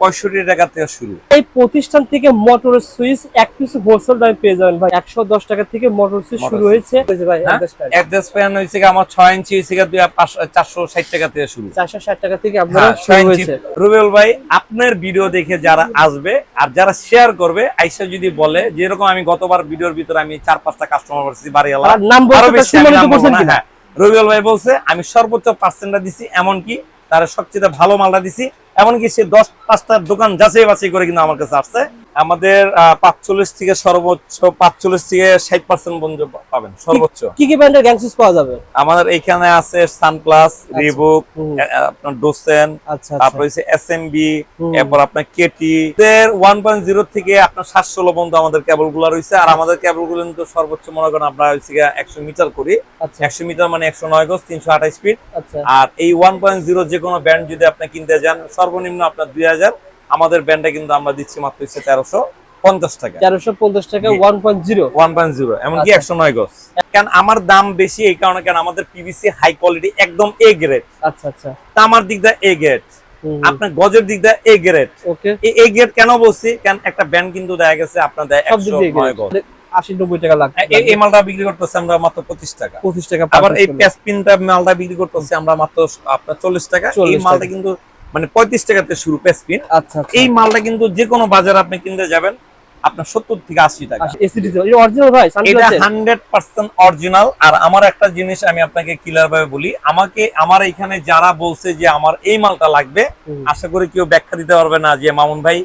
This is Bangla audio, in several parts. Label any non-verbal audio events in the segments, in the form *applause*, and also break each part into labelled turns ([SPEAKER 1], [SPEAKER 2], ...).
[SPEAKER 1] পঁয়ষট্টি টাকা থেকে শুরু।
[SPEAKER 2] এই প্রতিষ্ঠান থেকে মোটরের সুইচ এক পিস হোলসেল দামে পেয়ে যাবেন ভাই। একশো দশ টাকা থেকে মোটর সুইচ শুরু হয়েছে।
[SPEAKER 1] হ্যাঁ? অ্যাড্রেস প্যান হয়েছে আমার ছয় ইঞ্চি হয়েছে চারশো ষাট টাকা থেকে শুরু।
[SPEAKER 2] চারশো ষাট টাকা থেকে আপনার
[SPEAKER 1] হ্যাঁ,
[SPEAKER 2] শুরু হয়েছে।
[SPEAKER 1] রুবেল ভাই আপনার ভিডিও দেখে যারা আসবে আর যারা শেয়ার করবে আইসা যদি বলে যেরকম আমি গতবার ভিডিওর ভিতরে আমি চার পাঁচটা কাস্টমার করছি বাড়ি
[SPEAKER 2] নাম কিনা?
[SPEAKER 1] হ্যাঁ। রবিউল ভাই বলছে আমি সর্বোচ্চ পার্সেন্টটা দিছি এমনকি তার সবচেয়ে ভালো মালটা দিছি। এমনকি সে দশ পাঁচটা দোকান যাচাই বাছাই করে কিন্তু আমার কাছে আসছে। আমাদের পাঁচচল্লিশ থেকে সর্বোচ্চ পাঁচচল্লিশ থেকে ষাট পার্সেন্ট পর্যন্ত পাবেন সর্বোচ্চ।
[SPEAKER 2] কি কি ব্র্যান্ডের গ্যাং সুইচ পাওয়া যাবে?
[SPEAKER 1] আমাদের এখানে আছে সানপ্লাস রিবুক
[SPEAKER 2] হুম।
[SPEAKER 1] আপনার ডোসেন
[SPEAKER 2] আচ্ছা
[SPEAKER 1] তারপর
[SPEAKER 2] আচ্ছা
[SPEAKER 1] হচ্ছে এসএমবি
[SPEAKER 2] হুম।
[SPEAKER 1] এরপর আপনার কেটি ওয়ান পয়েন্ট জিরো থেকে আপনার সাত ষোলো পর্যন্ত আমাদের কেবলগুলো রয়েছে। আর আমাদের কেবলগুলো কিন্তু সর্বোচ্চ মনে করেন আমরা হচ্ছে একশো মিটার করি।
[SPEAKER 2] আচ্ছা।
[SPEAKER 1] একশো মিটার মানে একশো নয় গজ তিনশো আঠাশ ফিট
[SPEAKER 2] আচ্ছা।
[SPEAKER 1] আর এই ওয়ান পয়েন্ট জিরো যে কোনো ব্যান্ড যদি আপনি কিনতে যান সর্বনিম্ন আপনার দুই হাজার আমাদের ব্যান্ডে কিন্তু আমরা দিচ্ছি মাত্র হচ্ছে তেরোশো পঞ্চাশ টাকা।
[SPEAKER 2] তেরোশো পঞ্চাশ টাকা one point zero
[SPEAKER 1] one point zero এমনকি
[SPEAKER 2] আচ্ছা।
[SPEAKER 1] একশো নয় গজ। কারণ আমার দাম বেশি এই কারণে কেন আমাদের পিভিসি হাই কোয়ালিটি একদম এ গ্রেড
[SPEAKER 2] আচ্ছা আচ্ছা।
[SPEAKER 1] তামার দিক দিয়ে এ গ্রেড আপনার গজের দিক দিয়ে এ গ্রেড
[SPEAKER 2] ওকে।
[SPEAKER 1] এ গ্রেড কেন বলছি? কারণ একটা ব্যান্ড কিন্তু দেখা গেছে আপনার দেয় একশো নয় গজ।
[SPEAKER 2] আশি নব্বই টাকা লাগবে
[SPEAKER 1] এই- মালটা বিক্রি করতেছে আমরা মাত্র পঁচিশ টাকা।
[SPEAKER 2] পঁচিশ টাকা
[SPEAKER 1] আবার এই প্যাসপিনটা মালটা বিক্রি করতেছি আমরা মাত্র আপনার চল্লিশ টাকা। এই মালটা কিন্তু মানে পঁয়ত্রিশ টাকাতে শুরু প্যাসপিন
[SPEAKER 2] আচ্ছা আচ্ছা।
[SPEAKER 1] এই মালটা কিন্তু যে কোনো বাজারে আপনি কিনতে যাবেন আপনার সত্তর থেকে আশি টাকা।
[SPEAKER 2] এটা
[SPEAKER 1] হান্ড্রেড পার্সেন্ট অরিজিনাল আর আমার একটা জিনিস আমি আপনাকে ক্লিয়ার ভাবে বলি আমাকে আমার এখানে যারা বলছে যে আমার এই মালটা লাগবে আশা করি কেউ ব্যাখ্যা দিতে পারবে না যে মামুন ভাই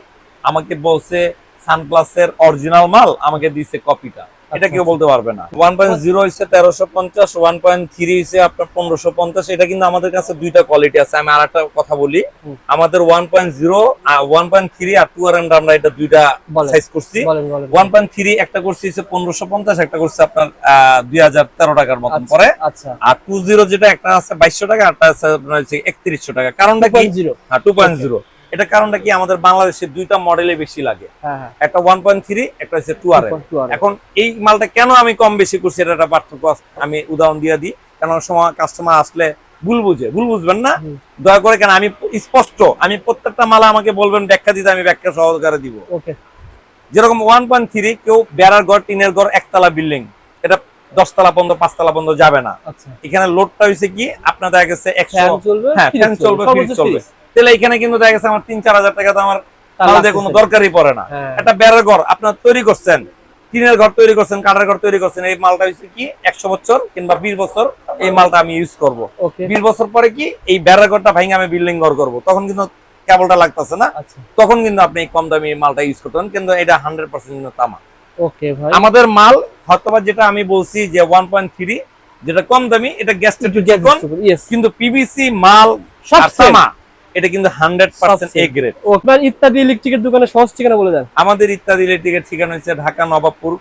[SPEAKER 1] আমাকে বলছে সানপ্লাসের অরিজিনাল মাল আমাকে দিছে কপিটা এটা কেউ
[SPEAKER 2] আচ্ছা।
[SPEAKER 1] বলতে পারবে না। ওয়ান পয়েন্ট জিরো হচ্ছে তেরোশো পঞ্চাশ ওয়ান পয়েন্ট থ্রি হচ্ছে আপনার পনেরোশো পঞ্চাশ। এটা কিন্তু আমাদের কাছে দুইটা কোয়ালিটি আছে। আমি আর একটা কথা বলি। আমাদের one point zero one point three আর টু আর এন্ড আমরা এটা দুইটা সাইজ করছি। ওয়ান পয়েন্ট থ্রি একটা করছি হচ্ছে পনেরোশো পঞ্চাশ একটা করছে আপনার দুই হাজার তেরো টাকার মতন
[SPEAKER 2] আচ্ছা,
[SPEAKER 1] পরে।
[SPEAKER 2] আচ্ছা।
[SPEAKER 1] আর টু জিরো যেটা একটা আছে বাইশশো টাকা একটা আছে আপনার হচ্ছে একত্রিশশো টাকা। কারণটা কি?
[SPEAKER 2] জিরো
[SPEAKER 1] হ্যাঁ টু পয়েন্ট জিরো এটা কারণটা কি? আমাদের বাংলাদেশে দুইটা মডেলে বেশি লাগে।
[SPEAKER 2] হ্যাঁ হ্যাঁ।
[SPEAKER 1] একটা ওয়ান পয়েন্ট থ্রি একটা হচ্ছে টু আর এখন এই মালটা কেন আমি কম বেশি করছি? এটা একটা পার্থক্য আমি উদাহরণ দিয়ে দিই। কেন সময় কাস্টমার আসলে ভুল বুঝে। ভুল বুঝবেন না। দয়া করে কেন? আমি স্পষ্ট। আমি প্রত্যেকটা মালা আমাকে বলবেন ব্যাখ্যা দিতে আমি ব্যাখ্যা সহকারে দিব। যেরকম ওয়ান পয়েন্ট থ্রি কেউ বেড়ার ঘর টিনের ঘর একতলা বিল্ডিং এটা দশতলা পর্যন্ত পাঁচতলা পর্যন্ত যাবে না।
[SPEAKER 2] আচ্ছা।
[SPEAKER 1] এখানে লোডটা হয়েছে কি? আপনার দেখা গেছে একশো হ্যাঁ ফ্যান চলবে। ফ্রিজ চলবে। তাহলে এখানে কিন্তু দেখা গেছে আমার তিন চার হাজার টাকা তো আমার কোনো দরকারই পড়ে না।
[SPEAKER 2] হ্যাঁ।
[SPEAKER 1] একটা বেড়ার ঘর আপনার তৈরি করছেন টিনের ঘর তৈরি করছেন কাঠের ঘর তৈরি করছেন এই মালটা হচ্ছে কি একশো বছর কিংবা বিশ বছর এই মালটা আমি ইউজ করব। বিশ বছর পরে কি এই বেড়ার ঘরটা ভেঙে আমি বিল্ডিং ঘর করব। তখন কিন্তু কেবলটা লাগতেছে না।
[SPEAKER 2] আচ্ছা।
[SPEAKER 1] তখন কিন্তু আপনি কম দামি মালটা ইউজ করতেন কিন্তু এটা হান্ড্রেড পার্সেন্ট তামা আমাদের মাল হয়তোবা যেটা আমি বলছি যে ওয়ান পয়েন্ট থ্রি যেটা কম দামি এটা গ্যাস কিন্তু পিভিসি মাল
[SPEAKER 2] সব
[SPEAKER 1] তামা এটা কিন্তু hundred percent A grade
[SPEAKER 2] okay ইত্যাদি ইলেকট্রিকের দোকানে সহজ ঠিকানা বলে দেন।
[SPEAKER 1] আমাদের ইত্যাদি ইলেকট্রিকের ঠিকানা হচ্ছে ঢাকা নবাবপুর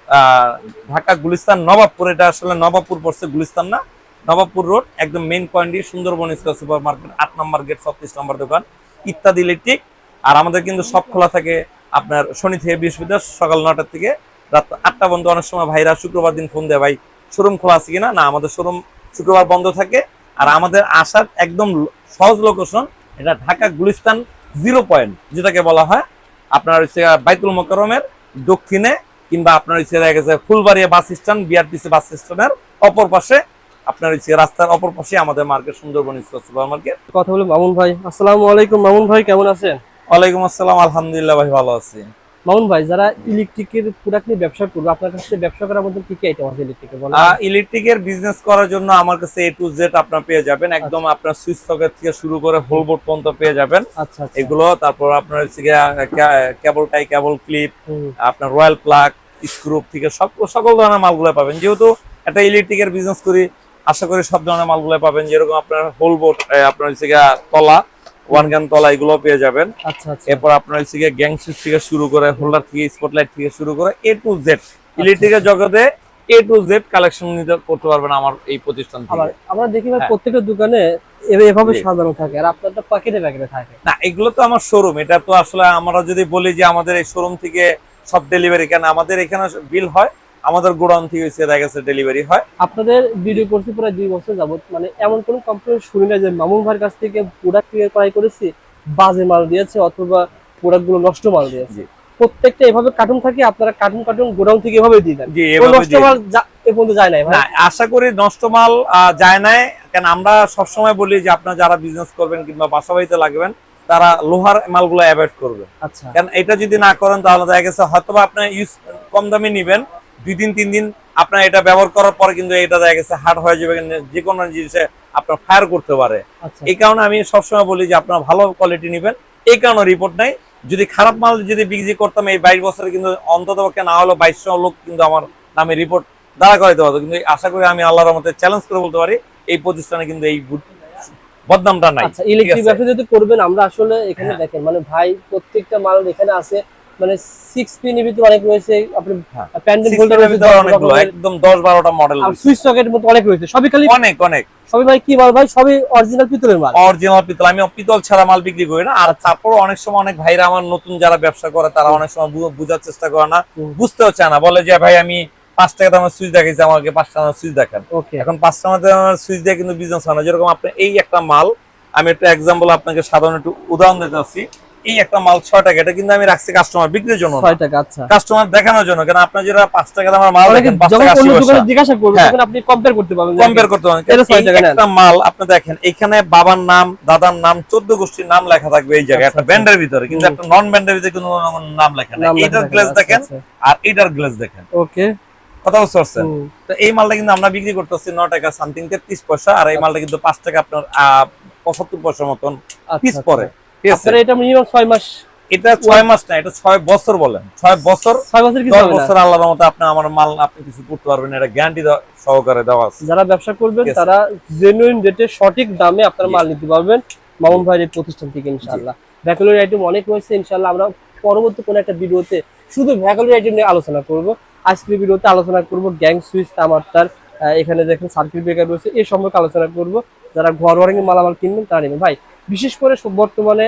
[SPEAKER 1] ঢাকা গুলিস্তান নবাবপুর। এটা আসলে নবাবপুর পড়ছে গুলিস্তান না নবাবপুর রোড একদম main point Sundarban square super market আট নম্বর গেট ছত্রিশ নম্বর দোকান ইত্যাদি ইলেকট্রিক আর আমাদের কিন্তু সব খোলা থাকে আপনার শনি থেকে বৃহস্পতিবার সকাল নটার থেকে রাত আটটা বন্ধ। অনেক সময় ভাইরা শুক্রবার দিন ফোন দেয় ভাই শোরুম খোলা আছে কিনা? না আমাদের শোরুম শুক্রবার বন্ধ থাকে। আর আমাদের আসার একদম সহজ লোকেশন এটা ঢাকা গুলিস্তান জিরো পয়েন্ট যেটাকে বলা হয়। আপনার হচ্ছে বাইতুল মোকরমের দক্ষিণে কিংবা আপনার হচ্ছে দেখা গেছে Phulbaria bus stand B R T C bus স্ট্যান্ডের অপর পাশে। আপনার হচ্ছে রাস্তার অপর পাশে আমাদের মার্কেট সুন্দরবন সুপার মার্কেট।
[SPEAKER 2] কথা বলে মামুন ভাই। আসসালামু আলাইকুম মামুন ভাই কেমন আছেন?
[SPEAKER 1] ওয়ালাইকুম আসসালাম আলহামদুলিল্লাহ ভাই ভালো আছি।
[SPEAKER 2] মামুন ভাই যারা ইলেকট্রিকের প্রোডাক্ট নিয়ে ব্যবসা করবে আপনার কাছে ব্যবসা করার মধ্যে কি কি আইটেম আছে ইলেকট্রিকের বলেন?
[SPEAKER 1] ইলেকট্রিকের বিজনেস করার জন্য আমার কাছে এ টু জেড আপনার পেয়ে যাবেন। একদম আপনার সুইচ সকেট থেকে শুরু করে হোল বোর্ড পর্যন্ত পেয়ে যাবেন।
[SPEAKER 2] আচ্ছা আচ্ছা।
[SPEAKER 1] এগুলো তারপর আপনার হচ্ছে কেবল টাই কেবল ক্লিপ আপনার রয়্যাল প্লাগ স্ক্রু থেকে সব সকল ধরনের মালগুলো পাবেন। যেহেতু একটা ইলেকট্রিকের বিজনেস করি আশা করি সব ধরনের মালগুলো পাবেন। যেরকম আপনার হোল বোর্ড আপনার হচ্ছে তলা ওয়ান গান তলা এগুলো পেয়ে যাবেন।
[SPEAKER 2] আচ্ছা আচ্ছা।
[SPEAKER 1] এরপর আপনার হচ্ছে গিয়ে গ্যাং সুইচ থেকে শুরু করে হোল্ডার থেকে স্পটলাইট থেকে শুরু করে এ টু জেড ইলেকট্রিকের জগতে এ টু জেড কালেকশন নিতে করতে পারবেন আমার এই প্রতিষ্ঠান থেকে।
[SPEAKER 2] আমরা দেখি ভাই
[SPEAKER 1] হ্যাঁ।
[SPEAKER 2] প্রত্যেকটা দোকানে এভাবে সাজানো থাকে আর আপনারটা প্যাকেটে প্যাকেটে থাকে।
[SPEAKER 1] না এগুলো তো আমার শোরুম এটা তো আসলে আমরা যদি বলি যে আমাদের এই শোরুম থেকে সব ডেলিভারি কেন আমাদের এখানে বিল হয়? আমাদের গোডাউন থেকে দেখা গেছে ডেলিভারি হয়।
[SPEAKER 2] আপনাদের ভিডিও করছি প্রায় দুই বছর যাবত মানে এমন কোন কোম্পানি শুনি না যে মামুন ভাইয়ের কাছ থেকে প্রোডাক্ট ক্রিয়ার করাই করেছি বাজে মাল দিয়েছে অথবা প্রোডাক্টগুলো নষ্ট মাল দিয়েছে। প্রত্যেকটা এভাবে কার্টুন থাকে আপনারা কার্টুন কার্টুন গোডাউন থেকে এভাবে দিয়ে দেন।
[SPEAKER 1] জি এভাবে
[SPEAKER 2] নষ্ট মাল এ পর্যন্ত যায় নাই ভাই।
[SPEAKER 1] না আশা করি নষ্ট মাল যায় না কেন আমরা সবসময় বলি যে আপনারা যারা বিজনেস করবেন কিংবা বাসা বাড়িতে লাগবেন তারা লোহার মালগুলো অ্যাভয়েড করবে।
[SPEAKER 2] আচ্ছা।
[SPEAKER 1] কারণ এটা যদি না করেন তাহলে দেখা গেছে হয়তো আপনি ইউজ কম দামে নিবেন দুই দিন তিন দিন আপনার এটা ব্যবহার করার পরে কিন্তু এটা দেখা গেছে হার্ড হয়ে যাবে যে কোনো জিনিসে আপনার ফায়ার করতে পারে।
[SPEAKER 2] আচ্ছা।
[SPEAKER 1] এই কারণে আমি সবসময় বলি যে আপনারা ভালো কোয়ালিটি নেবেন। এই কারণে রিপোর্ট নাই। যদি খারাপ মাল যদি বিক্রি করতাম এই বাইশ বছরে কিন্তু অন্তত পক্ষে না হলো বাইশশো লোক কিন্তু আমার নামে রিপোর্ট দাঁড়া করাইতে পারতো। কিন্তু আশা করি আমি আল্লাহর মতে চ্যালেঞ্জ করে বলতে পারি এই প্রতিষ্ঠানে কিন্তু এই বুদ- বদনামটা নাই।
[SPEAKER 2] আচ্ছা ইলেকট্রিক
[SPEAKER 1] আছে।
[SPEAKER 2] ব্যবসা যদি করবেন আমরা আসলে এখানে
[SPEAKER 1] হ্যাঁ।
[SPEAKER 2] দেখেন মানে ভাই প্রত্যেকটা মাল এখানে আছে মানে সিক্স পিন এর ভিতরে অনেক রয়েছে আপনি
[SPEAKER 1] হ্যাঁ।
[SPEAKER 2] প্যান্ডেল হোল্ডার রয়েছে
[SPEAKER 1] অনেকগুলো একদম দশ বারোটা মডেল
[SPEAKER 2] আর সুইচ সকেটের মতো অনেক রয়েছে সবই খালি
[SPEAKER 1] অনেক অনেক।
[SPEAKER 2] সবই ভাই কি মাল ভাই সবই অরিজিনাল পিতলের মাল।
[SPEAKER 1] অরিজিনাল পিতল আমি পিতল ছাড়া মাল বিক্রি করি না। আর তারপর অনেক সময় অনেক ভাইরা আমার নতুন যারা ব্যবসা করে তারা অনেক সময় বোঝার চেষ্টা করে না বুঝতেও চায় না। বলে যে ভাই আমি পাঁচ টাকা দামের সুইচ দেখাইছি আমাকে পাঁচ টাকা সুইচ দেখান।
[SPEAKER 2] ওকে
[SPEAKER 1] এখন পাঁচ টাকা দামের সুইচ দিয়ে কিন্তু বিজনেস হয় না। যেরকম আপনি এই একটা মাল আমি একটা এক্সাম্পল আপনাকে সাধারণ একটু উদাহরণ দিতে এই একটা মাল ছয় টাকা এটা কিন্তু আমি রাখছি কাস্টমার বিক্রির জন্য
[SPEAKER 2] ছয় টাকা আচ্ছা।
[SPEAKER 1] কাস্টমার দেখানোর জন্য কারণ আপনার যেটা পাঁচ টাকা দামের মাল দেখেন
[SPEAKER 2] জিজ্ঞাসা করবেন
[SPEAKER 1] হ্যাঁ।
[SPEAKER 2] তখন আপনি কম্পেয়ার করতে পারবেন
[SPEAKER 1] কম্পেয়ার করতে
[SPEAKER 2] টাকা
[SPEAKER 1] একটা মাল আপনি দেখেন এখানে বাবার নাম দাদার নাম চোদ্দ গোষ্ঠীর নাম লেখা থাকবে এই জায়গায়
[SPEAKER 2] আচ্ছা,
[SPEAKER 1] একটা
[SPEAKER 2] আচ্ছা।
[SPEAKER 1] ব্যান্ডের ভিতরে। কিন্তু একটা নন ব্যান্ডের ভিতরে কোনো নাম লেখা নেই।
[SPEAKER 2] থাকে,
[SPEAKER 1] গ্লেজ
[SPEAKER 2] আচ্ছা,
[SPEAKER 1] দেখেন
[SPEAKER 2] আচ্ছা।
[SPEAKER 1] আর এইটার গ্লেজ দেখেন।
[SPEAKER 2] ওকে।
[SPEAKER 1] কথা বুঝতে পারছেন? তো এই মালটা কিন্তু আমরা বিক্রি করতেছি ন টাকা সামথিং তেত্রিশ পয়সা আর এই মালটা কিন্তু পাঁচ টাকা আপনার আহ, পঁচাত্তর পয়সা মতন
[SPEAKER 2] আচ্ছা,
[SPEAKER 1] পিস
[SPEAKER 2] আচ্ছা।
[SPEAKER 1] পরে
[SPEAKER 2] আপনারা এটা মিনিমাম ছয় মাস
[SPEAKER 1] এটা ছয় মাস না এটা ছয় বছর বলেন। ছয় বছর
[SPEAKER 2] ছয় বছর কিছু হবে না
[SPEAKER 1] বছর আল্লাহর মতো আপনি আমার মাল আপনি কিছু করতে পারবেন এটা গ্যারান্টি সহকারে দেওয়া আছে।
[SPEAKER 2] যারা ব্যবসা করবেন তারা জেনুইন রেটে সঠিক দামে আপনারা মাল নিতে পারবেন। মামুন ভাইয়ের প্রতিষ্ঠান থেকে ইনশাআল্লাহ। ভ্যাকুলারি আইটেম অনেক রয়েছে ইনশাআল্লাহ। আমরা পরবর্তী কোনো একটা ভিডিওতে শুধু ভ্যাকুলারি আইটেম নিয়ে আলোচনা করব। আজকের ভিডিওতে আলোচনা করব গ্যাং সুইচ তামারটার এখানে দেখেন সার্কিট ব্রেকার রয়েছে এই সম্পর্কে আলোচনা করব। যারা ঘর ওয়ারিং মালামাল কিনবেন তারা নেবেন। ভাই বিশেষ করে বর্তমানে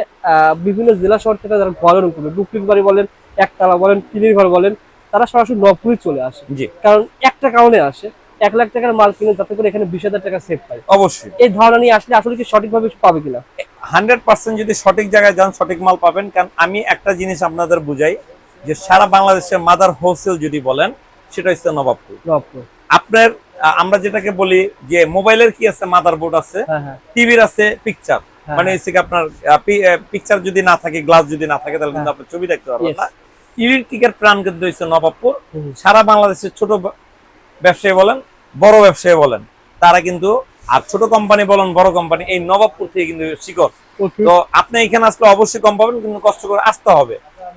[SPEAKER 2] বিভিন্ন জেলা শহর থেকে যারা ঘর ওয়ারিং করবে ডুপ্লিক বাড়ি বলেন একতলা বলেন টিনের ঘর বলেন তারা সরাসরি নবপুরে চলে আসে।
[SPEAKER 1] জি।
[SPEAKER 2] কারণ একটা কারণে আসে এক লাখ টাকার মাল কিনে যাতে করে এখানে বিশ হাজার টাকা সেভ পায়।
[SPEAKER 1] অবশ্যই।
[SPEAKER 2] এই ধারণা নিয়ে আসলে আসলে কি সঠিকভাবে পাবে কিনা?
[SPEAKER 1] হান্ড্রেড পার্সেন্ট যদি সঠিক জায়গায় যান সঠিক মাল পাবেন। কারণ আমি একটা জিনিস আপনাদের বুঝাই যে সারা বাংলাদেশের মাদার হোলসেল যদি বলেন সেটা হচ্ছে নবাবপুর। আপনার আমরা যেটাকে বলি যে মোবাইলের কি আছে মাদার বোর্ড আছে
[SPEAKER 2] হ্যাঁ হ্যাঁ।
[SPEAKER 1] টিভির আছে পিকচার
[SPEAKER 2] হ্যাঁ।
[SPEAKER 1] মানে হচ্ছে কি আপনার পিকচার যদি না থাকে গ্লাস যদি না থাকে তাহলে কিন্তু আপনি ছবি দেখতে পারবেন না। ইলেকট্রিকের প্রাণ কিন্তু হচ্ছে নবাবপুর। সারা বাংলাদেশের ছোট ব্যবসায়ী বলেন বড় ব্যবসায়ী বলেন তারা কিন্তু আর ছোট কোম্পানি বলেন বড় কোম্পানি এই নবাবপুর থেকে কিন্তু শিকড়। তো আপনি এখানে আসলে অবশ্যই কম পাবেন কিন্তু কষ্ট করে আসতে হবে।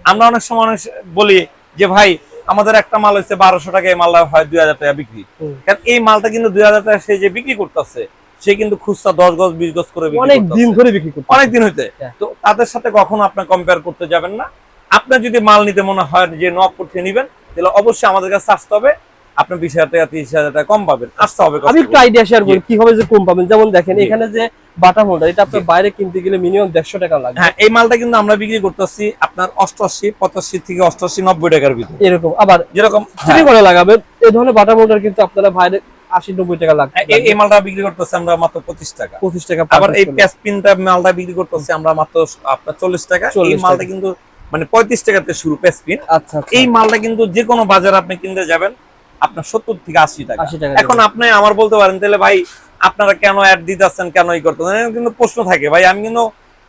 [SPEAKER 1] আমরা অনেক সময় অনেক বলি যে ভাই আমাদের একটা মাল হচ্ছে বারোশো টাকা এই মালটা হয় দুই হাজার টাকা বিক্রি। কারণ এই মালটা কিন্তু দুই হাজার টাকা সে যে বিক্রি করতেছে সে কিন্তু খুচরা দশ গজ বিশ গজ করে বিক্রি
[SPEAKER 2] অনেক দিন ধরে বিক্রি করতে
[SPEAKER 1] অনেক দিন হইতে।
[SPEAKER 2] হ্যাঁ।
[SPEAKER 1] তো তাদের সাথে কখনো আপনি কম্পেয়ার করতে যাবেন না। আপনার যদি মাল নিতে মনে হয় যে নবপুর থেকে নিবেন তাহলে অবশ্যই আমাদের কাছে আসতে হবে। আপনি বিশ হাজার টাকা তিরিশ হাজার টাকা কম পাবেন। আসতে হবে
[SPEAKER 2] আমি একটু আইডিয়া শেয়ার করি কীভাবে যে কম পাবেন? যেমন দেখেন এখানে যে বাটা মোল্ডার এটা আপনার বাইরে কিনতে গেলে মিনিমাম দেড়শো টাকা লাগবে।
[SPEAKER 1] হ্যাঁ এই মালটা কিন্তু আমরা বিক্রি করতেছি আপনার অষ্টআশি পঁচাশি থেকে অষ্টআশি নব্বই টাকার ভিতরে।
[SPEAKER 2] এরকম। আবার
[SPEAKER 1] যেরকম
[SPEAKER 2] করে লাগাবে এই ধরনের বাটা মোল্ডার কিন্তু আপনারা বাইরে আশি নব্বই টাকা লাগবে।
[SPEAKER 1] এই- মালটা বিক্রি করতেছি আমরা মাত্র পঁচিশ টাকা।
[SPEAKER 2] পঁচিশ টাকা
[SPEAKER 1] আবার এই। প্যাসপিনটা মালটা বিক্রি করতেছি আমরা মাত্র আপনার চল্লিশ টাকা। এই মালটা কিন্তু মানে পঁয়ত্রিশ টাকাতে শুরু প্যাসপিন
[SPEAKER 2] আচ্ছা আচ্ছা।
[SPEAKER 1] এই মালটা কিন্তু যে কোনো বাজারে আপনি কিনতে যাবেন আপনার সত্তর থেকে আশি টাকা।
[SPEAKER 2] 80 টাকা
[SPEAKER 1] এখন আপনি আমার বলতে পারেন তাহলে ভাই আপনারা কেন অ্যাড দিতেছেন কেন ই করতেছেন? কিন্তু প্রশ্ন থাকে। ভাই আমি কিন্তু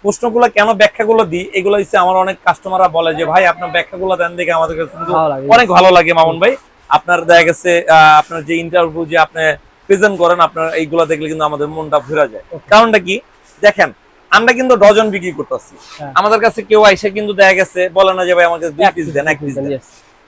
[SPEAKER 1] প্রশ্নগুলো কেন ব্যাখ্যাগুলো দিই? এগুলো হচ্ছে আমার অনেক কাস্টমাররা বলে যে ভাই আপনার ব্যাখ্যাগুলো দেন দেখে আমাদের কাছে অনেক ভালো লাগে মামুন ভাই। আপনার দেখা গেছে আপনার যে ইন্টারভিউ যে আপনি প্রেজেন্ট করেন আপনার এইগুলো দেখলে কিন্তু আমাদের মনটা ভরে যায়। কারণটা কি? দেখেন আমরা কিন্তু ডজন বিক্রি করতেছি।
[SPEAKER 2] হ্যাঁ।
[SPEAKER 1] আমাদের কাছে কেউ আইসে কিন্তু দেখা গেছে বলে না যে ভাই আমাকে দুই পিস দেন এক পিস দেন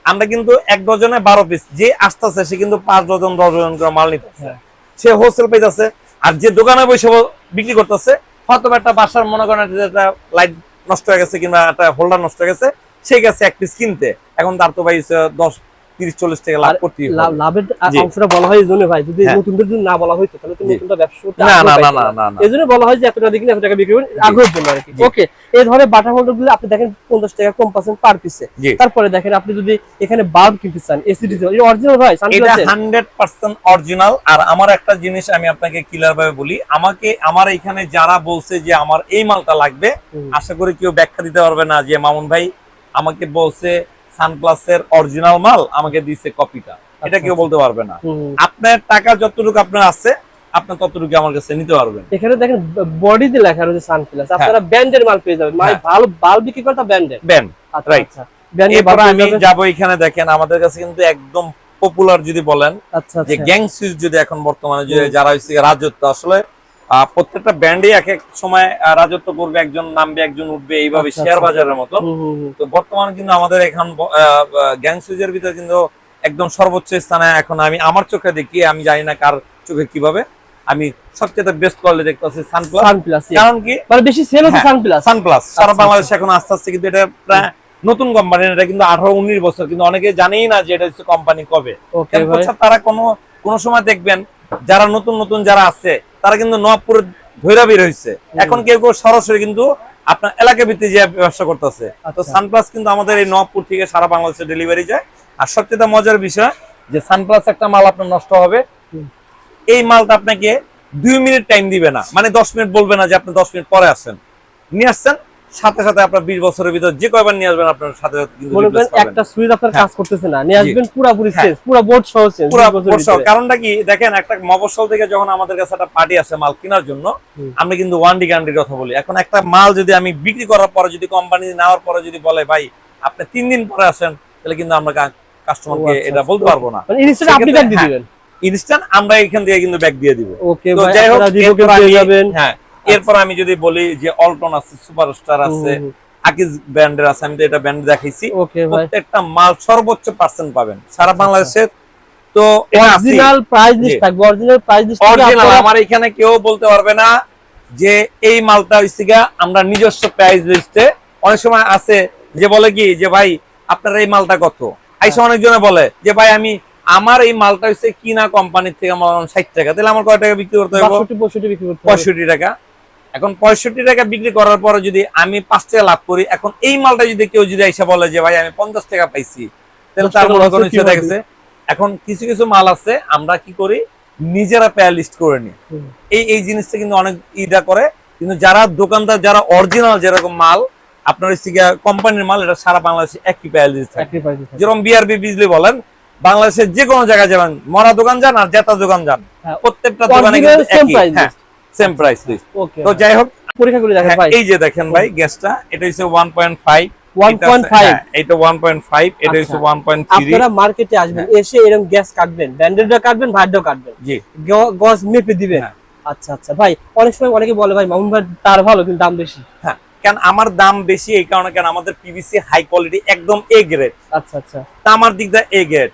[SPEAKER 1] আমরা কিন্তু এক ডজনে বারো পিস যে আসতেছে সে কিন্তু পাঁচ ডজন দশ ডজন করে মাল নিতেছে।
[SPEAKER 2] হ্যাঁ।
[SPEAKER 1] সে হোলসেল পাইতেছে আর যে দোকানে বসে বিক্রি করতেছে হয়তো একটা বাসার মনে করেন একটা লাইট নষ্ট হয়ে গেছে কিংবা একটা হোল্ডার নষ্ট হয়ে গেছে সে গেছে এক পিস কিনতে। এখন তার তো ভাই দশ তিরিশ চল্লিশ টাকা লাভ হবে।
[SPEAKER 2] লাভের অংশটা বলা হয় এই জন্য ভাই। যদি
[SPEAKER 1] হ্যাঁ।
[SPEAKER 2] নতুনদের জন্য না বলা হইতো তাহলে তো নতুনটা ব্যবসা
[SPEAKER 1] না না না না।
[SPEAKER 2] না।
[SPEAKER 1] না না।
[SPEAKER 2] এই জন্য বলা হয় যে এত টাকা দিয়ে কিনে এত টাকা বিক্রি করবেন আগ্রহের জন্য আর কি। ওকে এই ধরনের বাটার হোল্ডারগুলো আপনি দেখেন পঞ্চাশ টাকা কম পাচ্ছেন পার পিসে তারপরে দেখেন আপনি যদি এখানে বাল্ব কিনতে চান এসিডি এটা অরিজিনাল ভাই
[SPEAKER 1] এটা
[SPEAKER 2] সানগ্লাসের
[SPEAKER 1] হান্ড্রেড পার্সেন্ট অরিজিনাল আর আমার একটা জিনিস আমি আপনাকে ক্লিয়ার ভাবে বলি আমাকে আমার এখানে যারা বলছে যে আমার এই মালটা লাগবে আশা করি কেউ ব্যাখ্যা দিতে পারবে না যে মামুন ভাই আমাকে বলছে সানপ্লাসের অরিজিনাল মাল আমাকে দিছে কপিটা। এটা
[SPEAKER 2] আচ্ছা,
[SPEAKER 1] কেউ
[SPEAKER 2] আচ্ছা।
[SPEAKER 1] বলতে পারবে না। আপনার টাকা যতটুকু আপনার আছে আপনি ততটুকু আমার কাছে নিতে পারবেন।
[SPEAKER 2] এখানে দেখেন বডিতে লেখা রয়েছে
[SPEAKER 1] হ্যাঁ।
[SPEAKER 2] আপনারা ব্যান্ডের মাল পেয়ে যাবেন। মানে ভালো বাল্ব বিক্রি করে তা ব্যান্ডের।
[SPEAKER 1] ব্যান Right.
[SPEAKER 2] আচ্ছা। ব্যান্ডের
[SPEAKER 1] এরপর আমি যাব এখানে দেখেন আমাদের কাছে কিন্তু একদম পপুলার যদি বলেন
[SPEAKER 2] আচ্ছা
[SPEAKER 1] যে গ্যাং সুইচ যদি এখন বর্তমানে যারা হচ্ছে রাজত্ব আসলে প্রত্যেকটা ব্যান্ডে এক এক সময় রাজত্ব করবে একজন নামবে একজন উঠবে এইভাবে
[SPEAKER 2] আচ্ছা,
[SPEAKER 1] শেয়ার
[SPEAKER 2] আচ্ছা।
[SPEAKER 1] বাজারের মতো। তো বর্তমানে কিন্তু আমাদের এখন গ্যাং ভিতরে কিন্তু একদম সর্বোচ্চ স্থানে এখন আমি আমার চোখে দেখি আমি জানি না কার চোখে কীভাবে। আমি সবচেয়ে বেস্ট কোয়ালিটি দেখতেছি সানপ্লাস
[SPEAKER 2] সানপ্লাস
[SPEAKER 1] কারণ কি?
[SPEAKER 2] মানে বেশি সেল হচ্ছে
[SPEAKER 1] হ্যাঁ।
[SPEAKER 2] সানপ্লাস
[SPEAKER 1] সানপ্লাস সারা
[SPEAKER 2] আচ্ছা,
[SPEAKER 1] বাংলাদেশে এখন আস্তে আস্তে কিন্তু এটা প্রায় নতুন কোম্পানি এটা কিন্তু আঠারো উনিশ বছর। কিন্তু অনেকে জানেই না যে এটা হচ্ছে কোম্পানি কবে। তারা কোনো কোনো সময় দেখবেন যারা নতুন নতুন যারা আছে তারা কিন্তু নবপুরে ধৈরা বের হয়েছে এখন কেউ কেউ সরাসরি কিন্তু আপনার এলাকা ভিত্তি যে ব্যবসা করতেছে। তো
[SPEAKER 2] আচ্ছা।
[SPEAKER 1] সানপ্লাস কিন্তু আমাদের এই নবপুর থেকে সারা বাংলাদেশে ডেলিভারি যায়। আর সবচেয়ে মজার বিষয় যে সানপ্লাস একটা মাল আপনার নষ্ট হবে। এই মালটা আপনাকে দুই মিনিট টাইম দিবে না। মানে দশ মিনিট বলবে না যে আপনি দশ মিনিট পরে আসছেন। নিয়ে আসছেন সাথে সাথে আপনার বিশ বছরের ভিতর যে কয়বার নিয়ে আসবেন আপনার সাথে সাথে কিন্তু।
[SPEAKER 2] একটা সুইচ আপনার
[SPEAKER 1] হ্যাঁ।
[SPEAKER 2] কাজ করতেছে না নিয়ে আসবেন পুরোপুরি। চেঞ্জ পুরো বোর্ড সহ চেঞ্জ
[SPEAKER 1] পুরা কারণটা কি দেখেন একটা মফস্বল থেকে যখন আমাদের কাছে একটা পার্টি আসে মাল কেনার জন্য আমরা কিন্তু ওয়ান ডি গ্যারান্টির কথা বলি এখন একটা মাল যদি আমি বিক্রি করার পরে যদি কোম্পানি নেওয়ার পরে যদি বলে ভাই আপনি তিন দিন পরে আসেন তাহলে কিন্তু আমরা কাস্টমারকে
[SPEAKER 2] আচ্ছা,
[SPEAKER 1] এটা বলতে। পারব না
[SPEAKER 2] মানে ইনস্ট্যান্ট আপনি ব্যাক দিয়ে
[SPEAKER 1] হ্যাঁ।
[SPEAKER 2] দিবেন
[SPEAKER 1] ইনস্ট্যান্ট আমরা এখান থেকে কিন্তু ব্যাগ দিয়ে দিব
[SPEAKER 2] ওকে
[SPEAKER 1] তো যাই হোক হ্যাঁ এরপর আমি যদি বলি যে অল্টন আছে সুপারস্টার আছে আকিজ ব্র্যান্ডের আছে আমি তো এটা ব্র্যান্ড দেখাইছি। প্রত্যেকটা মাল সর্বোচ্চ পার্সেন্ট পাবেন সারা বাংলাদেশের। তো
[SPEAKER 2] অরিজিনাল প্রাইস লিস্ট থাকবে অরিজিনাল প্রাইস লিস্ট
[SPEAKER 1] অরিজিনাল আমার এখানে কেউ বলতে পারবে না যে এই মালটা হইছে গিয়া আমরা নিজস্ব প্রাইস লিস্টে অনেক সময় আছে যে বলে কি যে ভাই আপনার এই মালটা কত? আইসা
[SPEAKER 2] হ্যাঁ।
[SPEAKER 1] অনেকজনে বলে যে ভাই আমি আমার এই মালটা হচ্ছে কিনা কোম্পানির থেকে আমার ষাট টাকা। তাহলে আমার কয় টাকা বিক্রি করতে হবে
[SPEAKER 2] বাষট্টি পঁয়ষট্টি বিক্রি করতে হবে।
[SPEAKER 1] পঁয়ষট্টি টাকা। এখন পঁয়ষট্টি টাকা বিক্রি করার পরে যদি আমি পাঁচ টাকা লাভ করি এখন এই মালটা যদি কেউ যদি এসে বলে যে ভাই আমি পঞ্চাশ টাকা পাইছি তাহলে তার মনে
[SPEAKER 2] loss
[SPEAKER 1] করেন
[SPEAKER 2] এর কি
[SPEAKER 1] সেটা
[SPEAKER 2] হবে?
[SPEAKER 1] গেছে এখন কিছু কিছু মাল আছে আমরা কি করি? নিজেরা পেয়ার লিস্ট করে নিই। এই এই জিনিসটা কিন্তু অনেক ইদা করে। কিন্তু যারা দোকানদার যারা অরিজিনাল যেরকম মাল আপনার কোম্পানির মাল এটা সারা বাংলাদেশে একই পেয়ার লিস্ট থাকে। যেরকম বিআরবি বিজলি বলেন বাংলাদেশের যে কোনো জায়গায় যাবেন মরা দোকান যান আর জেতা দোকান যান।
[SPEAKER 2] হ্যাঁ,
[SPEAKER 1] প্রত্যেকটা দোকানে কিন্তু একই। হ্যাঁ। সেম প্রাইস লিস্ট তো যাই হোক
[SPEAKER 2] পরীক্ষা করে দেখেন
[SPEAKER 1] হ্যাঁ,
[SPEAKER 2] ভাই।
[SPEAKER 1] এই যে দেখেন ভাই গ্যাসটা এটা হচ্ছে ওয়ান পয়েন্ট ফাইভ
[SPEAKER 2] 1.5
[SPEAKER 1] এটা ওয়ান পয়েন্ট ফাইভ এটা হচ্ছে
[SPEAKER 2] আচ্ছা।
[SPEAKER 1] ওয়ান পয়েন্ট থ্রি
[SPEAKER 2] আপনারা মার্কেটে আসবেন এসে এরকম গ্যাস কাটবেন ব্যান্ডেডটা কাটবেন ভাইডও কাটবেন।
[SPEAKER 1] জি।
[SPEAKER 2] গজ মেপে দিবেন।
[SPEAKER 1] হ্যাঁ।
[SPEAKER 2] আচ্ছা আচ্ছা। ভাই অনেক সময় অনেকে বলে ভাই মামুন ভাই তার ভালো কিন্তু দাম বেশি।
[SPEAKER 1] হ্যাঁ কেন আমার দাম বেশি এই কারণে কেন আমাদের পিভিসি হাই কোয়ালিটি একদম এ গ্রেড
[SPEAKER 2] আচ্ছা আচ্ছা।
[SPEAKER 1] তামার দিক দিয়ে এ গ্রেড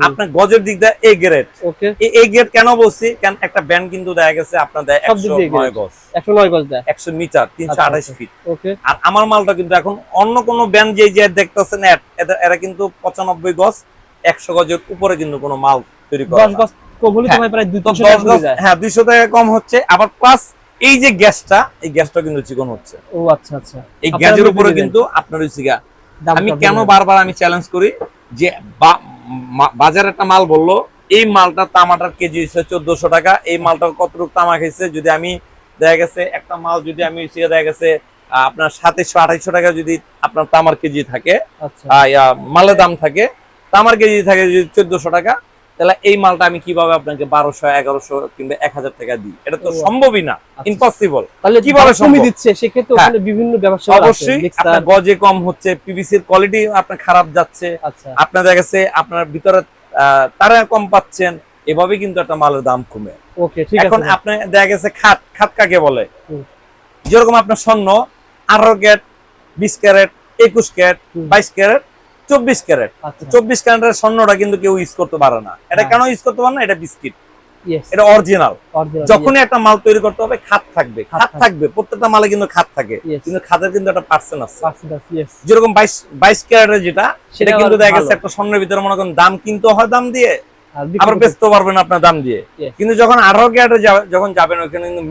[SPEAKER 1] আপনার গজের দিক দিয়ে এ গ্রেড
[SPEAKER 2] ওকে।
[SPEAKER 1] এই এ গ্রেড কেন বলছি? কেন একটা ব্যান্ড কিন্তু দেখা গেছে আপনার দেয় একশো নয় গজ।
[SPEAKER 2] একশো নয় গজ দেয়।
[SPEAKER 1] একশো মিটার তিনশো
[SPEAKER 2] আচ্ছা,
[SPEAKER 1] আঠাশ
[SPEAKER 2] আচ্ছা।
[SPEAKER 1] ফিট
[SPEAKER 2] ওকে।
[SPEAKER 1] আর আমার মালটা কিন্তু এখন অন্য কোনো ব্যান্ড যে যে দেখতেছেন এর- কিন্তু পঁচানব্বই গজ একশো গজের উপরে কিন্তু কোনো মাল তৈরি করে
[SPEAKER 2] দশ গজ
[SPEAKER 1] হ্যাঁ।
[SPEAKER 2] তিনশো
[SPEAKER 1] দশ গজ
[SPEAKER 2] পড়ে যায়
[SPEAKER 1] দুইশো টাকা কম হচ্ছে। আবার প্লাস এই যে গ্যাসটা এই গ্যাসটা কিন্তু চিকন হচ্ছে।
[SPEAKER 2] ও আচ্ছা আচ্ছা।
[SPEAKER 1] এই গ্যাসের উপরে কিন্তু আপনার হচ্ছে গিয়া আমি কেন বারবার আমি চ্যালেঞ্জ করি যে বাজারে একটা মাল বলল এই মালটা তামাটার কেজি হিসেবে চোদ্দশো টাকা। এই মালটা কতটুকু তামা খেয়েছে যদি আমি দেখা গেছে একটা মাল যদি আমি দেখা গেছে আপনার সাতাইশশো আঠাইশশো টাকা যদি আপনার তামার কেজি থাকে
[SPEAKER 2] আচ্ছা।
[SPEAKER 1] মালের দাম থাকে তামার কেজি থাকে যদি চোদ্দশো টাকা তাহলে এই মালটা আমি কীভাবে আপনাকে বারোশো এগারোশো কিংবা এক হাজার টাকা দিই? এটা তো সম্ভবই না।
[SPEAKER 2] আচ্ছা।
[SPEAKER 1] ইম্পসিবল
[SPEAKER 2] তাহলে
[SPEAKER 1] কীভাবে সম্ভব?
[SPEAKER 2] দিচ্ছে সেক্ষেত্রে
[SPEAKER 1] হ্যাঁ।
[SPEAKER 2] ওখানে বিভিন্ন ব্যবসা
[SPEAKER 1] অবশ্যই আপনার গজে কম হচ্ছে পিভিসির কোয়ালিটি আপনার খারাপ যাচ্ছে
[SPEAKER 2] আচ্ছা।
[SPEAKER 1] আপনার দেখা গেছে আপনার ভিতরে তারা কম পাচ্ছেন এভাবে কিন্তু একটা মালের দাম কমে।
[SPEAKER 2] ওকে ঠিক
[SPEAKER 1] এখন
[SPEAKER 2] আছে।
[SPEAKER 1] আপনি দেখা গেছে খাত খাত কাকে বলে? যেরকম আপনার স্বর্ণ আঠারো ক্যারেট বিশ ক্যারেট একুশ ক্যারেট বাইশ ক্যারেট চব্বিশ ক্যারেট।
[SPEAKER 2] আচ্ছা।
[SPEAKER 1] চব্বিশ ক্যারেটের স্বর্ণটা কিন্তু কেউ ইউজ করতে পারে না। এটা
[SPEAKER 2] হ্যাঁ।
[SPEAKER 1] কেন ইউজ করতে পারে না? এটা বিস্কিট। এটা অরিজিনাল যখনই একটা মাল তৈরি করতে হবে খাত থাকবে।
[SPEAKER 2] খাত থাকবে।
[SPEAKER 1] প্রত্যেকটা মালে কিন্তু খাত থাকে। কিন্তু খাতের কিন্তু একটা পার্সেন্ট আছে। যেরকম বাইশ বাইশ ক্যারেটের যেটা সেটা কিন্তু দেখা গেছে একটা স্বর্ণের ভিতরে মনে করেন দাম কিনতে হয় দাম দিয়ে। আবার বেচতে পারবেন আপনার দাম দিয়ে। কিন্তু যখন আঠারো ক্যারেটে যখন যাবেন ওখানে কিন্তু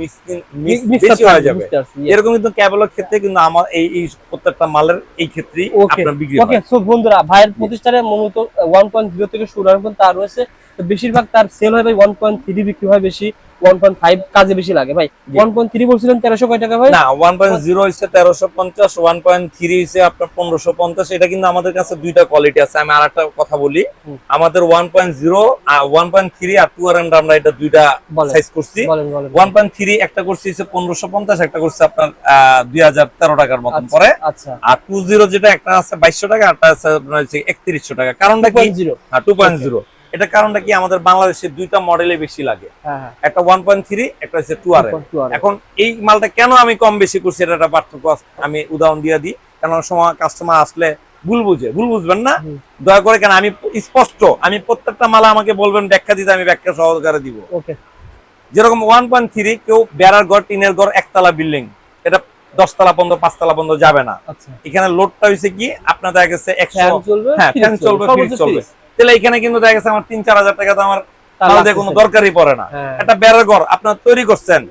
[SPEAKER 1] মিক্স হয়ে যাবে. এরকম কিন্তু ক্যাবেলের ক্ষেত্রে কিন্তু আমার এই এই প্রত্যেকটা মালের এই ক্ষেত্রেই আপনার বিক্রি
[SPEAKER 2] ওকে সো বন্ধুরা ভাইয়ের প্রতিষ্ঠানে মূলত ওয়ান পয়েন্ট জিরো থেকে শুরু তার রয়েছে তো বেশিরভাগ তার সেল হয় ভাই ওয়ান পয়েন্ট থ্রি বিক্রি হয় বেশি ওয়ান পয়েন্ট ফাইভ কাজে বেশি লাগে ভাই। ওয়ান পয়েন্ট থ্রি বলছিলেন তেরোশো কয় টাকা ভাই?
[SPEAKER 1] না ওয়ান পয়েন্ট জিরো হচ্ছে তেরোশো পঞ্চাশ ওয়ান পয়েন্ট থ্রি হচ্ছে আপনার পনেরোশো পঞ্চাশ। এটা কিন্তু আমাদের কাছে দুইটা কোয়ালিটি আছে আমি আর একটা কথা বলি। আমাদের one point zero one point three আর টু আর আমরা এটা দুইটা সাইজ করছি। ওয়ান পয়েন্ট থ্রি একটা করছি হচ্ছে পনেরোশো পঞ্চাশ একটা করছে আপনার দুই হাজার তেরো টাকার মতন
[SPEAKER 2] আচ্ছা,
[SPEAKER 1] পরে।
[SPEAKER 2] আচ্ছা।
[SPEAKER 1] আর টু জিরো যেটা একটা আছে বাইশশো টাকা আর একটা আছে আপনার হচ্ছে একত্রিশশো টাকা। কারণটা কি?
[SPEAKER 2] জিরো
[SPEAKER 1] হ্যাঁ টু পয়েন্ট জিরো এটা কারণটা কি? আমাদের বাংলাদেশে দুইটা মডেলে বেশি লাগে।
[SPEAKER 2] হ্যাঁ হ্যাঁ।
[SPEAKER 1] একটা ওয়ান পয়েন্ট থ্রি একটা হচ্ছে টু আর এখন এই মালটা কেন আমি কম বেশি করছি? এটা একটা পার্থক্য আমি উদাহরণ দিয়ে দিই। কেন সময় কাস্টমার আসলে ভুল বুঝে? ভুল বুঝবেন না? দয়া করে কেন? আমি স্পষ্ট আমি প্রত্যেকটা মালা আমাকে বলবেন ব্যাখ্যা দিতে আমি ব্যাখ্যা সহকারে দিব। যেরকম ওয়ান পয়েন্ট থ্রি কেউ বেড়ার ঘর টিনের ঘর একতলা বিল্ডিং এটা দশতলা পর্যন্ত পাঁচতলা পর্যন্ত যাবে না।
[SPEAKER 2] আচ্ছা।
[SPEAKER 1] এখানে লোডটা হয়েছে কি? আপনার দেখা গেছে একশো হ্যাঁ ফ্যান চলবে। চলবে। তাহলে এখানে কিন্তু দেখা গেছে আমার তিন চার হাজার টাকা তো আমার কোনো দরকারই পড়ে না।
[SPEAKER 2] হ্যাঁ।
[SPEAKER 1] একটা বেড়ার ঘর আপনার তৈরি করছেন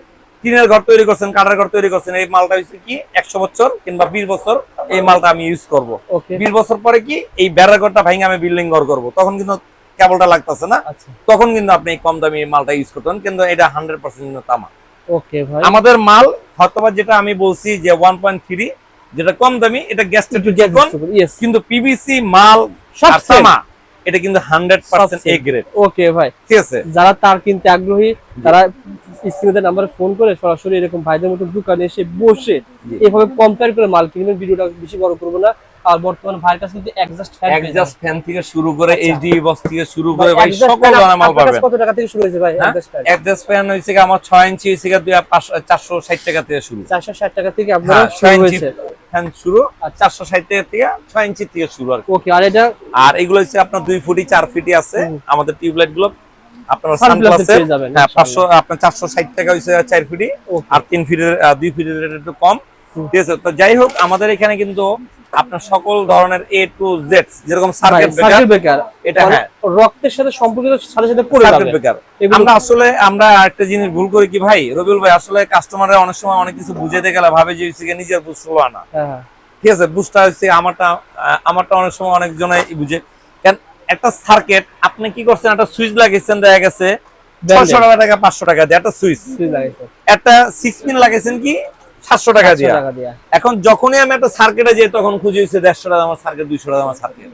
[SPEAKER 1] টিনের ঘর তৈরি করছেন কাঠের ঘর তৈরি করছেন এই মালটা হচ্ছে কি একশো বছর কিংবা বিশ বছর এই মালটা আমি ইউজ করব। বিশ বছর পরে কি এই বেড়ার ঘরটা ভেঙে আমি বিল্ডিং ঘর করব। তখন কিন্তু কেবলটা লাগতেছে না।
[SPEAKER 2] আচ্ছা।
[SPEAKER 1] তখন কিন্তু আপনি কম দামি মালটা ইউজ করতেন কিন্তু এটা হান্ড্রেড পার্সেন্ট
[SPEAKER 2] কিন্তু তামা
[SPEAKER 1] আমাদের মাল হয়তোবা যেটা আমি বলছি যে ওয়ান পয়েন্ট থ্রি যেটা কম দামি এটা গ্যাস
[SPEAKER 2] একটু গ্যাস
[SPEAKER 1] কিন্তু পিভিসি মাল
[SPEAKER 2] সব।
[SPEAKER 1] তামা এটা কিন্তু hundred percent
[SPEAKER 2] same।
[SPEAKER 1] A grade
[SPEAKER 2] okay ভাই।
[SPEAKER 1] ঠিক আছে?
[SPEAKER 2] যারা তার কিনতে আগ্রহী তারা স্ক্রিনে নাম্বারে ফোন করে সরাসরি এরকম ভাইদের মতো দোকানে এসে বসে এভাবে কম্পেয়ার করে মাল কিনবেন। ভিডিওটা বেশি বড় করব না। আর বর্তমানে ভাইয়ের কাছে কিন্তু এক্সাস্ট ফ্যান
[SPEAKER 1] ফ্যান থেকে শুরু করে
[SPEAKER 2] আচ্ছা।
[SPEAKER 1] এইচডি বক্স থেকে শুরু করে ভাই সকল ধরনের মাল পাবেন।
[SPEAKER 2] কত টাকা থেকে শুরু হয়েছে ভাই? ফ্যান
[SPEAKER 1] হয়েছে কি আমার ছয় ইঞ্চি হয়েছে কি চারশো ষাট টাকা থেকে শুরু।
[SPEAKER 2] চারশো ষাট টাকা থেকে আপনার
[SPEAKER 1] হ্যাঁ
[SPEAKER 2] শুরু হয়েছে।
[SPEAKER 1] ফ্যান শুরু
[SPEAKER 2] আচ্ছা।
[SPEAKER 1] চারশো ষাট টাকা থেকে ছয় ইঞ্চি থেকে শুরু আর
[SPEAKER 2] ওকে আর এটা?
[SPEAKER 1] আর এগুলো হচ্ছে আপনার দুই ফুটি চার ফিটি আছে। আমাদের টিউবলাইটগুলো আপনার
[SPEAKER 2] যাবেন,
[SPEAKER 1] হ্যাঁ আপনার টাকা ফিটি। আর ফিটের ফিটের একটু কম। ঠিক আছে তো যাই হোক আমাদের এখানে কিন্তু আপনার সকল ধরনের এ টু জেড যেরকম সার্কিট
[SPEAKER 2] ব্রেকার
[SPEAKER 1] এটা হ্যাঁ।
[SPEAKER 2] রক্তের সাথে সম্পর্কিত সাথে সাথে পড়ে
[SPEAKER 1] সার্কিট ব্রেকার আমরা আসলে আমরা একটা জিনিস ভুল করি কি ভাই? রবিউল ভাই আসলে কাস্টমাররা অনেক সময় অনেক কিছু বুঝাইতে গেলে ভাবে যে হচ্ছে নিজের বুঝ ষোলো আনা।
[SPEAKER 2] হ্যাঁ হ্যাঁ।
[SPEAKER 1] ঠিক আছে বুঝটা হচ্ছে আমারটা আমারটা অনেক সময় অনেক অনেকজনে বুঝে। কারণ একটা সার্কিট আপনি কি করছেন একটা সুইচ লাগিয়েছেন দেখা গেছে। ছয়শো টাকা টাকা পাঁচশো টাকা দিয়ে একটা সুইচ একটা সিক্স পিন লাগিয়েছেন কি? সাতশো টাকা
[SPEAKER 2] 700
[SPEAKER 1] দিয়ে। এখন যখনই আমি একটা সার্কেটে যাই তখন খুঁজে হচ্ছে দেড়শো টাকা আমার সার্কিট দুইশো টাকা আমার সার্কিট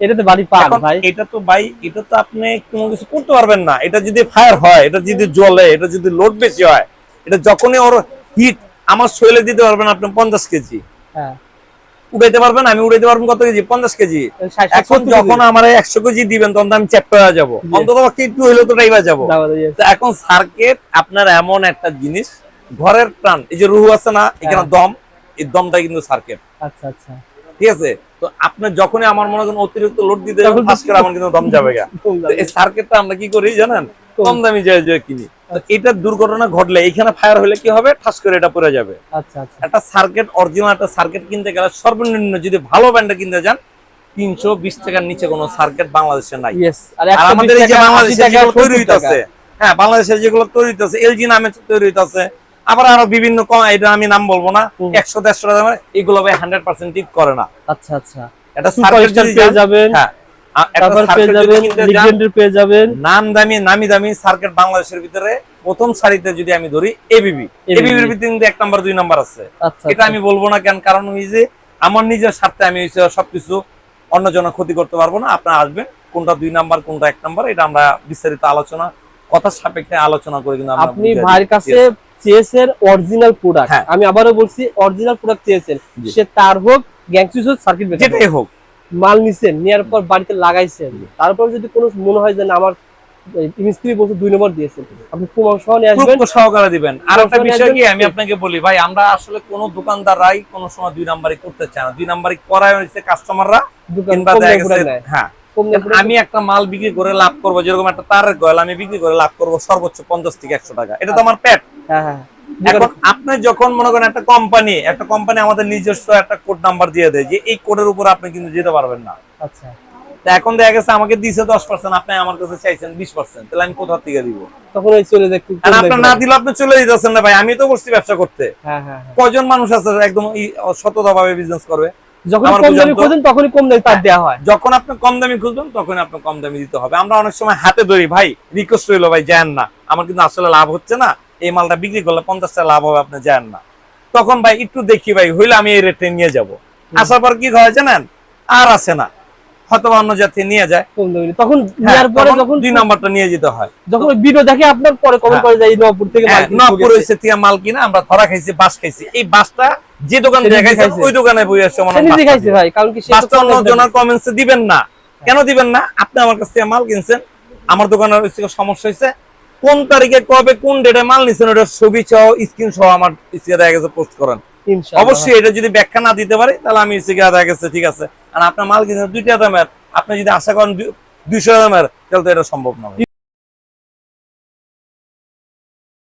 [SPEAKER 2] এটাতে বাড়ি পান ভাই।
[SPEAKER 1] এটা তো ভাই এটা তো আপনি কোনো কিছু করতে পারবেন না। এটা যদি ফায়ার হয় এটা যদি জ্বলে এটা যদি লোড বেশি হয় এটা যখনই ওর হিট আমার শরীরে দিতে পারবেন আপনি পঞ্চাশ কেজি।
[SPEAKER 2] হ্যাঁ।
[SPEAKER 1] উড়াইতে পারবেন আমি উড়াইতে পারব কত কেজি? পঞ্চাশ কেজি। এখন যখন আমার একশো কেজি দিবেন তখন তো আমি চ্যাপ্টার হয়ে যাব। অন্তত একটু হইলেও তো ড্রাইভার যাব। তো এখন সার্কেট আপনার এমন একটা জিনিস ঘরের প্রাণ এই যে রুহু আছে না এখানে
[SPEAKER 2] হ্যাঁ।
[SPEAKER 1] দম এই দমটা কিন্তু সার্কিট
[SPEAKER 2] আচ্ছা আচ্ছা।
[SPEAKER 1] ঠিক আছে? তো আপনি যখনই আমার মনে করেন অতিরিক্ত লোড দিতে যাবেন করে আমার কিন্তু দম *laughs* যাবে। গা এই সার্কিটটা আমরা কি করি জানেন?
[SPEAKER 2] কম।
[SPEAKER 1] দামি যায় যে কিনি। তো এটার দুর্ঘটনা ঘটলে এখানে ফায়ার হলে কি হবে? ঠাস করে এটা পড়ে যাবে।
[SPEAKER 2] আচ্ছা আচ্ছা।
[SPEAKER 1] একটা সার্কিট অরিজিনাল একটা সার্কিট কিনতে গেলে সর্বনিম্ন যদি ভালো ব্র্যান্ডে কিনতে যান তিনশো বিশ টাকার নিচে কোনো সার্কেট বাংলাদেশে নাই।
[SPEAKER 2] আর
[SPEAKER 1] আমাদের এই যে বাংলাদেশে যেগুলো তৈরি
[SPEAKER 2] 70 টাকা।
[SPEAKER 1] হইতাছে হ্যাঁ বাংলাদেশের যেগুলো তৈরি হইতাছে এলজি নামে তৈরি হইতাছে আবার আরও বিভিন্ন এটা আমি নাম বলব না একশো দেড়শো টাকা এগুলো ভাই হান্ড্রেড পার্সেন্ট ঠিক করে না।
[SPEAKER 2] আচ্ছা আচ্ছা।
[SPEAKER 1] এটা
[SPEAKER 2] পেয়ে যাবেন।
[SPEAKER 1] হ্যাঁ
[SPEAKER 2] পেয়ে যাবেন যাবেন
[SPEAKER 1] নাম দামি নামি দামি সার্কিট বাংলাদেশের ভিতরে প্রথম সারিতে যদি আমি ধরি এবিবি এবিবির ভিতরে কিন্তু এক নাম্বার দুই নাম্বার আছে।
[SPEAKER 2] আচ্ছা
[SPEAKER 1] এটা আমি বলব না কেন? কারণ ওই যে আমার নিজের স্বার্থে আমি সবকিছু ক্ষতি করতে পারব না আপনারা আসবেন কোনটা দুই নাম্বার কোনটা এক নাম্বার এটা আমরা বিস্তারিত আলোচনা কথা সাপেক্ষে আলোচনা করে কিন্তু
[SPEAKER 2] আপনি ভাইয়ের কাছে চেয়েছেন অরিজিনাল প্রোডাক্ট। আমি আবারও বলছি অরিজিনাল প্রোডাক্ট চেয়েছেন। সে তার হোক গ্যাংসিস হোক সার্কিট
[SPEAKER 1] যেটাই হোক।
[SPEAKER 2] মাল নিছেন নেওয়ার পর বাড়িতে লাগাইছেন। তারপর যদি কোনো মনে হয় যে না আমার মিস্ত্রি বলছে দুই নম্বর দিয়েছেন আপনি প্রমাণ সহ নিয়ে আসবেন।
[SPEAKER 1] সহকারে দিবেন। আর একটা বিষয় কি আমি আপনাকে বলি ভাই আমরা আসলে কোন দোকানদাররাই কোন সময় দুই নাম্বারই করতে চায় না। দুই নাম্বারই করাই হয়েছে কাস্টমাররা কিংবা দেখা গেছে হ্যাঁ। আমি একটা মাল বিক্রি করে লাভ করব যেরকম একটা তারের গয়লা আমি বিক্রি করে লাভ করব সর্বোচ্চ পঞ্চাশ থেকে একশো টাকা। এটা তো আমার পেট এখন আপনি যখন মনে করেন একটা কোম্পানি একটা কোম্পানি আমাদের নিজস্ব একটা কোড নাম্বার দিয়ে দেয় যে এই কোডের উপর আপনি কিন্তু যেতে পারবেন না।
[SPEAKER 2] আচ্ছা।
[SPEAKER 1] তা এখন দেখা গেছে আমাকে দিছে দশ পার্সেন্ট আপনি আমার কাছে চাইছেন বিশ পার্সেন্ট তাহলে আমি কোথা থেকে দিব?
[SPEAKER 2] তখন ওই চলে
[SPEAKER 1] আপনার না দিলে আপনি চলে দিতেছেন না ভাই আমি তো করছি ব্যবসা করতে।
[SPEAKER 2] হ্যাঁ হ্যাঁ হ্যাঁ।
[SPEAKER 1] কজন মানুষ আছে একদম সততা ভাবে বিজনেস করবে?
[SPEAKER 2] যখন কম দামে
[SPEAKER 1] বুঝান তো।
[SPEAKER 2] তখনই কম দামে তার দেওয়া হয়।
[SPEAKER 1] যখন আপনি কম দামি খুঁজবেন তখন আপনি কম দামি দিতে হবে। আমরা অনেক সময় হাতে ধরি ভাই রিকোয়েস্ট রইল ভাই যান না। আমার কিন্তু আসলে লাভ হচ্ছে না। এই মালটা বিক্রি করলে পঞ্চাশ টাকা লাভ হবে আপনি যান না। তখন ভাই একটু দেখি ভাই হইলে আমি এই রেটে নিয়ে যাব। আসার পর কি হয় জানেন? আর আসে না। হয়তো অন্য জাতি নিয়ে যায়।
[SPEAKER 2] তখন
[SPEAKER 1] হ্যাঁ,
[SPEAKER 2] নেওয়ার পরে যখন
[SPEAKER 1] দুই নাম্বারটা নিয়ে যেতে হয়।
[SPEAKER 2] যখন ভিডিও দেখে আপনার পরে কমেন্ট
[SPEAKER 1] হ্যাঁ।
[SPEAKER 2] করে যায় নবপুর থেকে মাল
[SPEAKER 1] হ্যাঁ, নবপুর হইছে তিয়া মাল কিনা আমরা ধরা খাইছি বাস খাইছি। এই বাসটা যে দোকান
[SPEAKER 2] সে
[SPEAKER 1] দেখাইছেন ওই দোকানে বই আসছে
[SPEAKER 2] সে নিজে খাইছে। ভাই কারণ কি
[SPEAKER 1] বাসটা অন্য জনের কমেন্টসে দিবেন না। কেন দিবেন না? আপনি আমার কাছ থেকে মাল কিনছেন আমার দোকানের সমস্যা হয়েছে কোন তারিখে কবে কোন ডেটে মাল নিছেন ওটা ছবি সহ স্ক্রিন সহ আমার ইসিয়া দেখা গেছে পোস্ট করেন। অবশ্যই এটা যদি ব্যাখ্যা না দিতে পারি তাহলে আমি ইসিয়া দেখা গেছে ঠিক আছে। আর আপনার মাল কিনছেন দুইটা দামের আপনি যদি আশা করেন দুইশো দামের তাহলে তো এটা সম্ভব না ভাই।